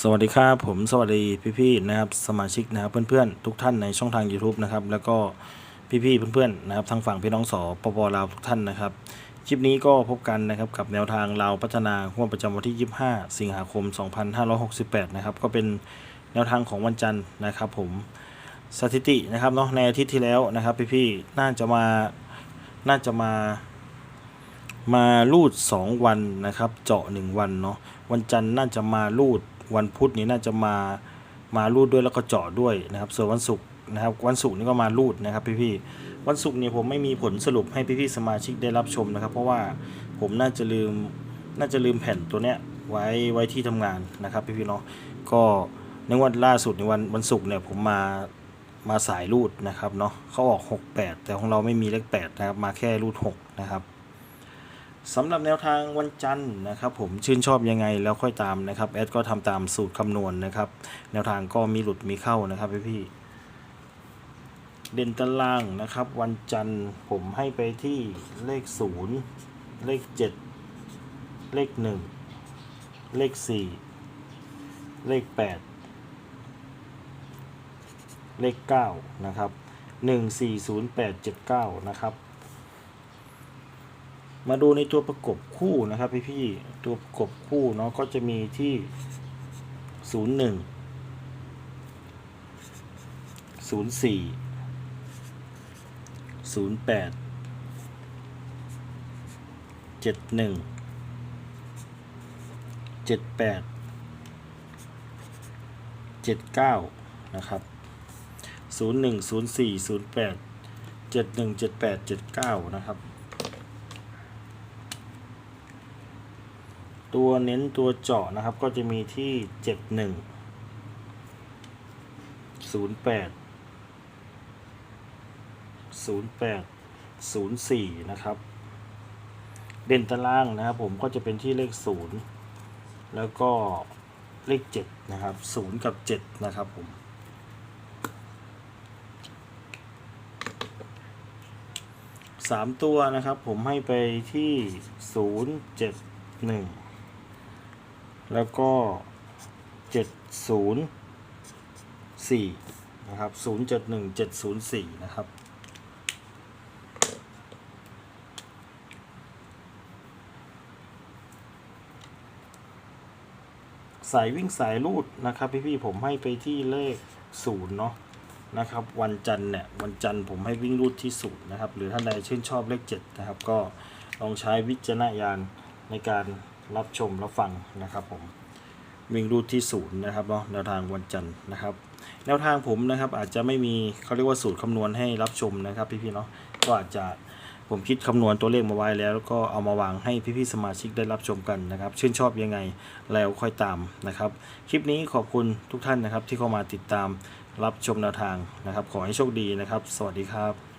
สวัสดีครับผมสวัสดีพี่ๆนะครับสมาชิกนะครับเพื่อนๆทุกท่านในช่องทาง YouTube นะครับแล้วก็พี่ๆเพื่อนๆนะครับทางฝั่งพี่น้องสปปลาวทุกท่านนะครับคลิปนี้ก็พบกันนะครับกับแนวทางลาวพัฒนางวดประจำวันที่ 25 สิงหาคม 2568 นะครับก็เป็นแนวทางของวันจันทร์นะครับ ผมสถิตินะครับเนาะในอาทิตย์ที่แล้วนะครับพี่ๆน่าจะมาน่าจะมามารูด 2 วันนะครับ เจาะ 1 วันเนาะวันจันทร์น่าจะมารูด วันพุธนี้น่าจะมามารูดด้วยแล้วก็เจาะด้วยนะครับ ส่วนวันศุกร์นะครับวันศุกร์นี่ก็มารูดนะครับพี่ๆวันศุกร์นี่ผมไม่มีผลสรุปให้พี่ๆสมาชิกได้รับชมนะครับ เพราะว่าผมน่าจะลืมน่าจะลืมแผ่นตัวเนี้ยไว้ไว้ที่ทำงานนะครับพี่ๆเนาะก็ในวันล่าสุดในวันวันศุกร์เนี่ยผมมามาสายรูดนะครับเนาะเขาออก 68 แต่ของเราไม่มีเลข8นะครับมาแค่รูด6นะครับ สำหรับแนวทางวันจันทร์นะครับผมชื่นชอบยังไงแล้วค่อยตามนะครับแอดก็ทำตามสูตรคำนวณนะครับ แนวทางก็มีหลุดมีเข้านะครับพี่พี่เด่นตารางนะครับ วันจันทร์ผมให้ไปที่เลขศูนย์เลขเจ็ดเลขหนึ่งเลขสี่เลขแปดเลขเก้านะครับหนึ่งสี่ศูนย์แปดเจ็ดเก้านะครับ มาดูในตัวประกบคู่นะครับพี่พี่ตัวประกบคู่เนาะก็จะมีที่ศูนย์หนึ่งศูนย์สี่ศูนย์แปดเจ็ดหนึ่งเจ็ดแปดเจ็ดเก้านะครับศูนย์หนึ่งศูนย์สี่ศูนย์แปดเจ็ดหนึ่งเจ็ดแปดเจ็ดเก้านะครับ ตัวเน้นตัวเจาะนะครับก็จะมีที่เจ็ดหนึ่งศูนย์แปดศูนย์แปดศูนย์สี่นะครับ เด่นตารางนะครับผมก็จะเป็นที่เลขศูนย์แล้วก็เลขเจ็ดนะครับศูนย์กับเจ็ดนะครับผมสามตัวนะครับผมให้ไปที่ศูนย์เจ็ดหนึ่ง แล้วก็เจ็ดศูนย์สี่นะครับศูนย์เจ็ดหนึ่งเจ็ดศูนย์สี่นะครับ สายวิ่งสายรูดนะครับพี่ๆผมให้ไปที่เลขศูนย์เนาะนะครับวันจันทร์เนี่ยวันจันทร์ผมให้วิ่งรูดที่ศูนย์นะครับ หรือท่านใดชื่นชอบเลขเจ็ดนะครับ ก็ลองใช้วิจารณญาณในการ รับชมรับฟังนะครับผมวิ่งรูดที่ศูนย์นะครับเนาะแนวทางวันจันทร์นะครับแนวทางผมนะครับอาจจะไม่มีเขาเรียกว่าสูตรคำนวณให้รับชมนะครับพี่ๆเนาะก็อาจจะผมคิดคำนวณตัวเลขมาไว้แล้วแล้วก็เอามาวางให้พี่ๆสมาชิกได้รับชมกันนะครับ ชื่นชอบยังไงแล้วค่อยตามนะครับ คลิปนี้ขอบคุณทุกท่านนะครับที่เข้ามาติดตามรับชมแนวทางนะครับ ขอให้โชคดีนะครับ สวัสดีครับ